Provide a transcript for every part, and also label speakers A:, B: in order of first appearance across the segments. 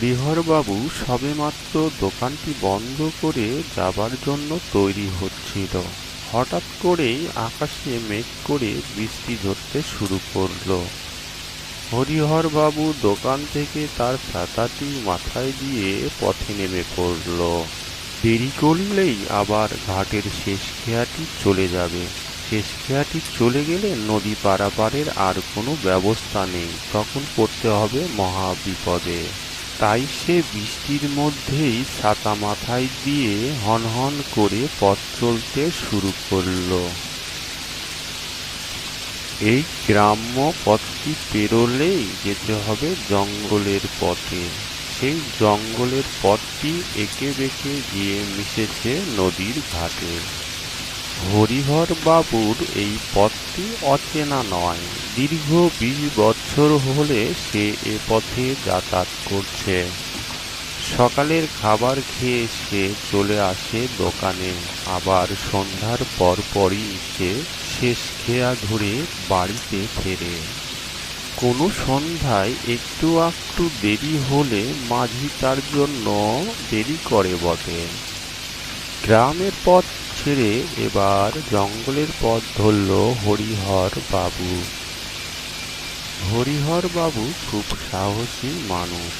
A: হরিহরবাবু সবেমাত্র দোকানটি বন্ধ করে যাবার জন্য তৈরি হচ্ছিল। হঠাৎ করেই আকাশে মেঘ করে বৃষ্টি ধরতে শুরু করল। হরিহরবাবু দোকান থেকে তার ছাতাটি মাথায় দিয়ে পথে নেমে পড়ল। দেরি করলেই আবার ঘাটের শেষ খেয়াটি চলে যাবে। শেষ খেয়াটি চলে গেলে নদী পারাপারের আর কোনো ব্যবস্থা নেই। তখন পড়তে হবে মহা বিপদে তাই সে বৃষ্টির মধ্যেই ছাতা মাথায় দিয়ে হনহন করে পথ চলতে শুরু করল। এই গ্রাম্য পথটি পেরোলেই যেতে হবে জঙ্গলের পথে। সেই জঙ্গলের পথটি এঁকে বেঁকে গিয়ে মিশেছে নদীর ঘাটে। হরিহর বাবুর এই পথটি অচেনা নয়। দীর্ঘ বিশ বছর হলে সে এ পথে যাতায়াত করছে। সকালের খাবার খেয়ে সে চলে আসে দোকানে। আবার সন্ধ্যার পর পরই সে শেষ খেয়া ধরে বাড়িতে ফেরে। কোনো সন্ধ্যায় একটু একটু দেরি হলে মাঝি তার জন্য দেরি করে বটে। গ্রামের পথ ছেড়ে এবার জঙ্গলের পথ ধরল হরিহর বাবু। হরিহর বাবু খুব সাহসী মানুষ।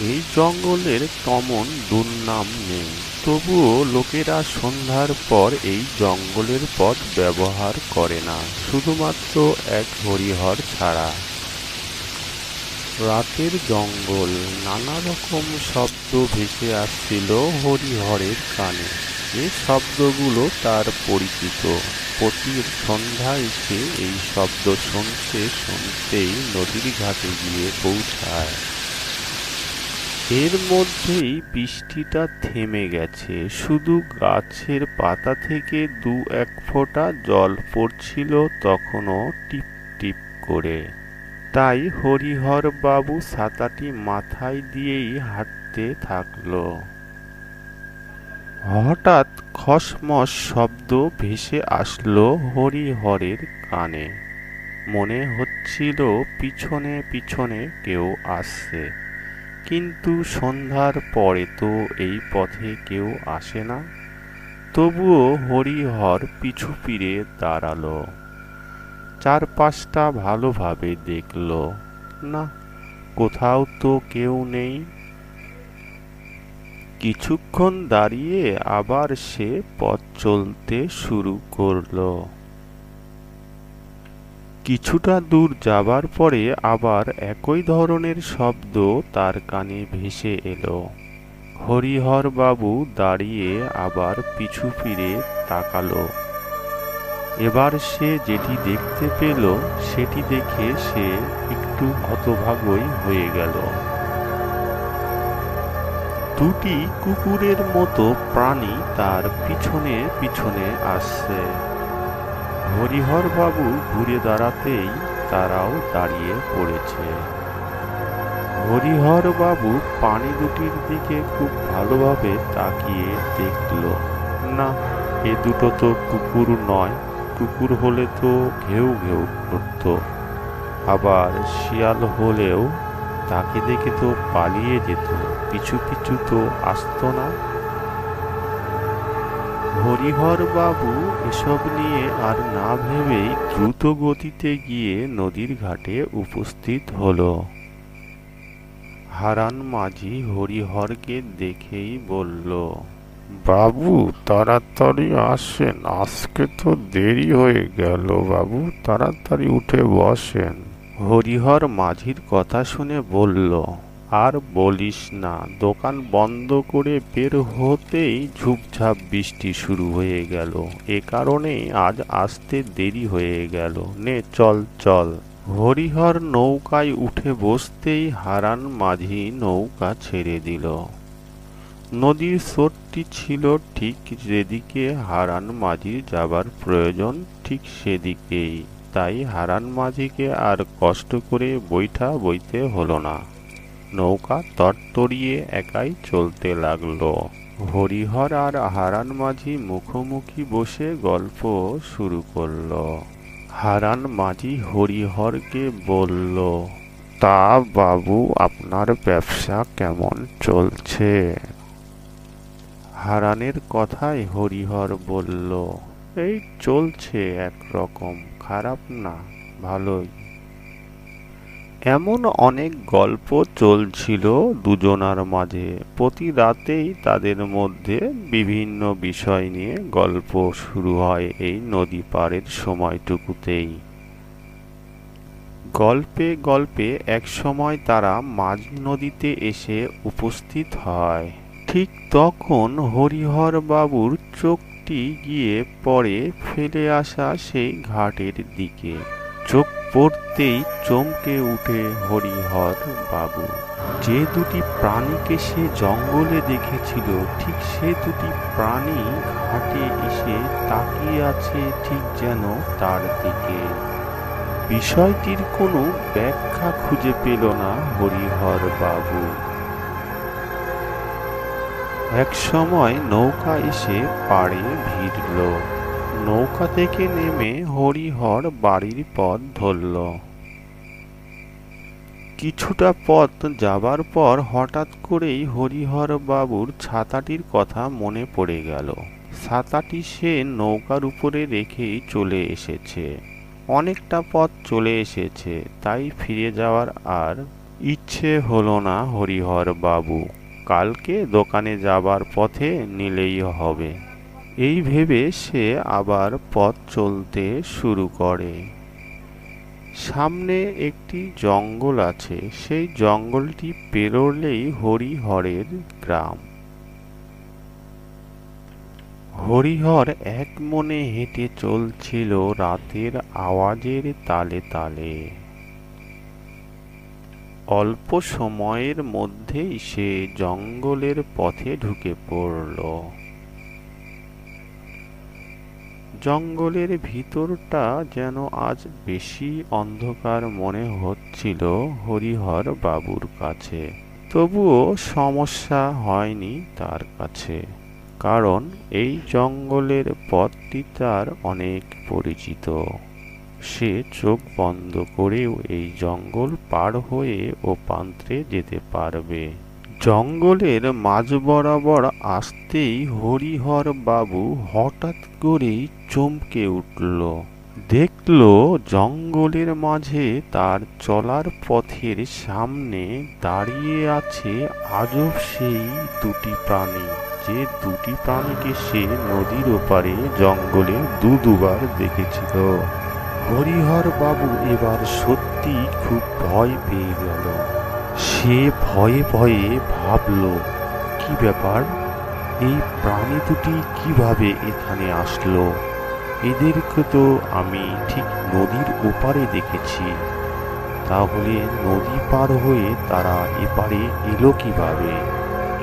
A: এই জঙ্গলের তেমন দুর্নাম নেই। তবুও লোকেরা সন্ধ্যার পর এই জঙ্গলের পথ ব্যবহার করে না, শুধুমাত্র এক হরিহর ছাড়া। রাতের জঙ্গল নানা রকম শব্দ ভেসে আসছিল হরিহরের কানে। এ শব্দগুলো তার পরিচিত। প্রতি সন্ধ্যা এসে এই শব্দ শুনতে শুনতেই নদীর ঘাটে গিয়ে পৌঁছায়। এর মধ্যেই বৃষ্টিটা থেমে গেছে। শুধু গাছের পাতা থেকে দু এক ফোঁটা জল পড়ছিল তখনও টিপ টিপ করে। তাই হরিহর বাবু ছাতাটি মাথায় দিয়েই হাঁটতে থাকল। হঠাৎ খসমস শব্দ ভেসে আসলো হরিহরের কানে। মনে হচ্ছিল পিছনে পিছনে কেউ আসছে। কিন্তু সন্ধ্যার পরে তো এই পথে কেউ আসে না। তবুও হরিহর পিছু ফিরে দাঁড়াল। চারপাশটা ভালোভাবে দেখল। না, কোথাও তো কেউ নেই। কিছুক্ষণ দাঁড়িয়ে আবার সে পথ চলতে শুরু করল। কিছুটা দূর যাবার পরে আবার একই ধরনের শব্দ তার কানে ভেসে এলো। হরিহর বাবু দাঁড়িয়ে আবার পিছু ফিরে তাকালো। এবার সে যেটি দেখতে পেল, সেটি দেখে সে একটু হতভাগই হয়ে গেল। দুটি কুকুরের মতো প্রাণী তার পিছনে পিছনে আসছে। হরিহর বাবু ঘুরে দাঁড়াতেই তারাও দাঁড়িয়ে পড়েছে। হরিহর বাবু পানি দুটির দিকে খুব ভালোভাবে তাকিয়ে দেখল, না, এ দুটো তো কুকুর নয়। কুকুর হলে তো ঘেউ ঘেউ করত। আবার শিয়াল হলেও তাকে দেখে তো পালিয়ে যেত। পিছু পিছু তো আসতো না। হরিহর বাবু এসব নিয়ে আর না ভেবেই দ্রুত গতিতে গিয়ে নদীর ঘাটে উপস্থিত হলো। হারান মাঝি হরিহরকে দেখেই বলল
B: বাবু তাড়াতাড়ি আসেন আজকে তো দেরি হয়ে গেল বাবু তাড়াতাড়ি উঠে বসেন।
A: হরিহর মাঝির কথা শুনে বলল আর বলিস না, দোকান বন্ধ করে বের হতেই ঝুপঝাপ বৃষ্টি শুরু হয়ে গেল। এ কারণে আজ আসতে দেরি হয়ে গেল। নে, চল চল। হরিহর নৌকায় উঠে বসতেই হারান মাঝি নৌকা ছেড়ে দিল। নদীর স্রোতটি ছিল ঠিক যেদিকে হারান মাঝির যাবার প্রয়োজন, ঠিক সেদিকেই। তাই হারান মাঝিকে আর কষ্ট করে বৈঠা বইতে হলো না। নৌকা তরতরিয়ে একাই চলতে লাগল। হরিহর আর হারান মাঝি মুখোমুখি বসে গল্প শুরু করল। হারান মাঝি হরিহরকে বলল,
B: তা বাবু, আপনার ব্যবসা কেমন চলছে?
A: হারানের কথায় হরিহর বলল, এই চলছে একরকম, খারাপ না, ভালোই। এমন অনেক গল্প চলছিল দুজনার মাঝে। প্রতি রাতেই তাদের মধ্যে বিভিন্ন বিষয় নিয়ে গল্প শুরু হয় এই নদী পাড়ের সময়টুকুতেই। গল্পে গল্পে এক সময় তারা মাঝ নদীতে এসে উপস্থিত হয়। ঠিক তখন হরিহর বাবুর চোখটি গিয়ে পড়ে ফেলে আসা সেই ঘাটের দিকে। চোখ পড়তেই চমকে উঠে হরিহর বাবু। যে দুটি প্রাণীকে সে জঙ্গলে দেখেছিল, ঠিক সে দুটি প্রাণী ঘাটে এসে তাকিয়ে আছে ঠিক যেন তার দিকে। বিষয়টির কোনো ব্যাখ্যা খুঁজে পেল না হরিহর বাবু। এক সময় নৌকা এসে পাড়ে ভিড়ল। নৌকা থেকে নেমে হরিহর বাড়ির পথ ধরল। কিছুটা পথ যাবার পর হঠাৎ করেই হরিহর বাবুর ছাতাটির কথা মনে পড়ে গেল। ছাতাটি সে নৌকার উপরে রেখেই চলে এসেছে। অনেকটা পথ চলে এসেছে, তাই ফিরে যাওয়ার আর ইচ্ছে হলো না হরিহর বাবু। কালকে দোকানে যাবার পথে নিলেই হবে। এই ভেবে সে আবার পথ চলতে শুরু করে। সামনে একটি জঙ্গল আছে, সেই জঙ্গলটি পেরোলেই হরিহরের গ্রাম। হরিহর এক মনে হেঁটে চলছিল রাতের আওয়াজের তালে তালে। অল্প সময়ের মধ্যেই সে জঙ্গলের পথে ঢুকে পড়ল। জঙ্গলের ভিতরটা যেন আজ বেশি অন্ধকার মনে হচ্ছিল হরিহর বাবুর কাছে। তবুও সমস্যা হয়নি তার কাছে, কারণ এই জঙ্গলের পথটি তার অনেক পরিচিত। সে চোখ বন্ধ করেও এই জঙ্গল পার হয়ে ও পান্ত্রে যেতে পারবে। জঙ্গলের মাঝ বরাবর আসতেই হরিহর বাবু হঠাৎ করেই চমকে উঠল। দেখল জঙ্গলের মাঝে তার চলার পথের সামনে দাঁড়িয়ে আছে আজব সেই দুটি প্রাণী। যে দুটি প্রাণীকে সে নদীর ওপারে জঙ্গলে দু দুবার দেখেছিল। হরিহর বাবু এবার সত্যি খুব ভয় পেয়ে গেল। সে ভয়ে ভয়ে ভাবল, কি ব্যাপার? এই প্রাণী দুটি কীভাবে এখানে আসলো? এদেরকে তো আমি ঠিক নদীর ওপারে দেখেছি। তাহলে নদী পার হয়ে তারা এপারে এলো কীভাবে?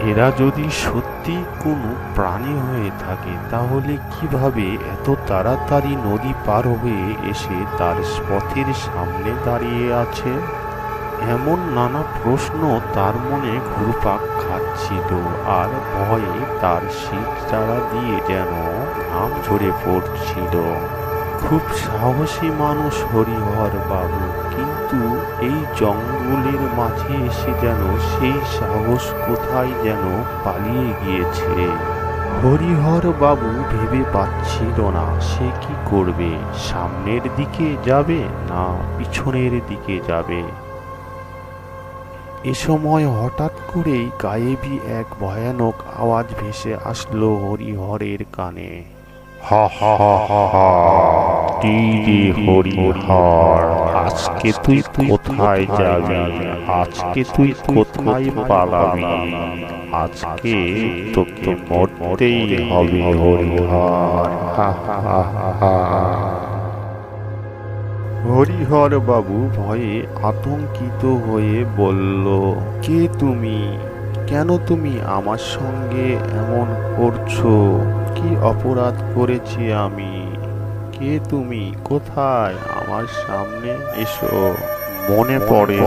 A: এরা যদি সত্যি কোনো প্রাণী হয়ে থাকে, তাহলে কীভাবে এত তাড়াতাড়ি নদী পার হয়ে এসে তার পথের সামনে দাঁড়িয়ে আছে? এমন নানা প্রশ্ন তার মনে ঘুরপাক খাচ্ছিল আর ভয়ে তার শীত চারা দিয়ে যেন ঘাম ঝরে পড়ছিল। খুব সাহসী মানুষ হরিহর বাবু, কিন্তু এই জঙ্গলের মাঝে এসে যেন সেই সাহস কোথায় যেন পালিয়ে গিয়েছে। হরিহর বাবু ভেবে পাচ্ছিল না সে কি করবে, সামনের দিকে যাবে না পিছনের দিকে যাবে। এ সময় হঠাৎ করেই গায়েবী এক ভয়ানক আওয়াজ ভেসে আসলো হরিহরের কানে।
B: হা হা হা হা হরিহর, আজকে তুই কোথায় যাবি? আজকে তুই কোথায় পালাবি? আজকে তোকে মরতেই হবে হরিহর। হা হা হা হা।
A: হরিহর বাবু ভয়ে আতঙ্কিত হয়ে বলল কে তুমি? কেন তুমি আমার সঙ্গে এমন করছ? কি অপরাধ করেছি আমি? কে তুমি? কোথায়? আমার সামনে এসো।
B: মনে পড়ে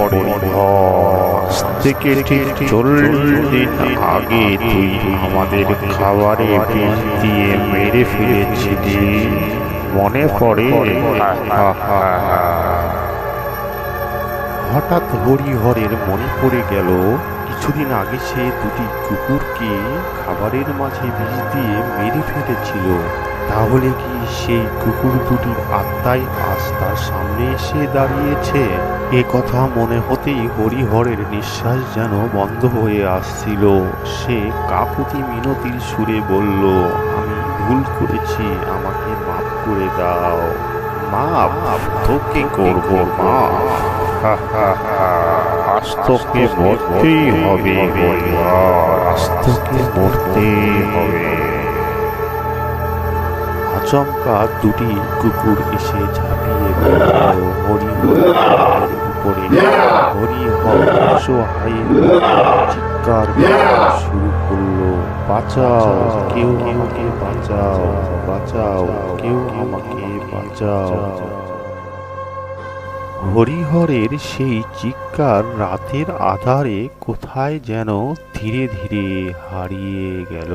B: থেকে ঠিক চল্লিশ দিন আগে তুই আমাদের খাবারে দিয়ে মেরে ফেলেছিলি। মনে পড়ে।
A: হঠাৎ হরিহরের মনে পড়ে গেল, কিছুদিন আগে সে দুটি কুকুরকে খাবারের মাঝে বিষ দিয়ে মেরে ফেলেছিল। তাহলে কি সেই কুকুর দুটির আত্মাই আজ তার সামনে এসে দাঁড়িয়েছে? এ কথা মনে হতেই হরিহরের নিঃশ্বাস যেন বন্ধ হয়ে আসছিল। সে কাকুতি মিনতির সুরে বলল, আমি ভুল করেছি, আমাকে করে দাও। তোকে করব
B: আজ তোকে মরতেই হবে হরিহর আজ তোকে মরতেই হবে
A: আচমকা দুটি কুকুর এসে ঝাঁপিয়ে হরিহরের উপরে। অসহায়ের চিৎকার শুরু করল। বাঁচাও, কেউ আমাকে বাঁচাও বাঁচাও, কেউ আমাকে বাঁচাও। হরিহরের সেই চিৎকার রাতের আধারে কোথায় যেন ধীরে ধীরে হারিয়ে গেল।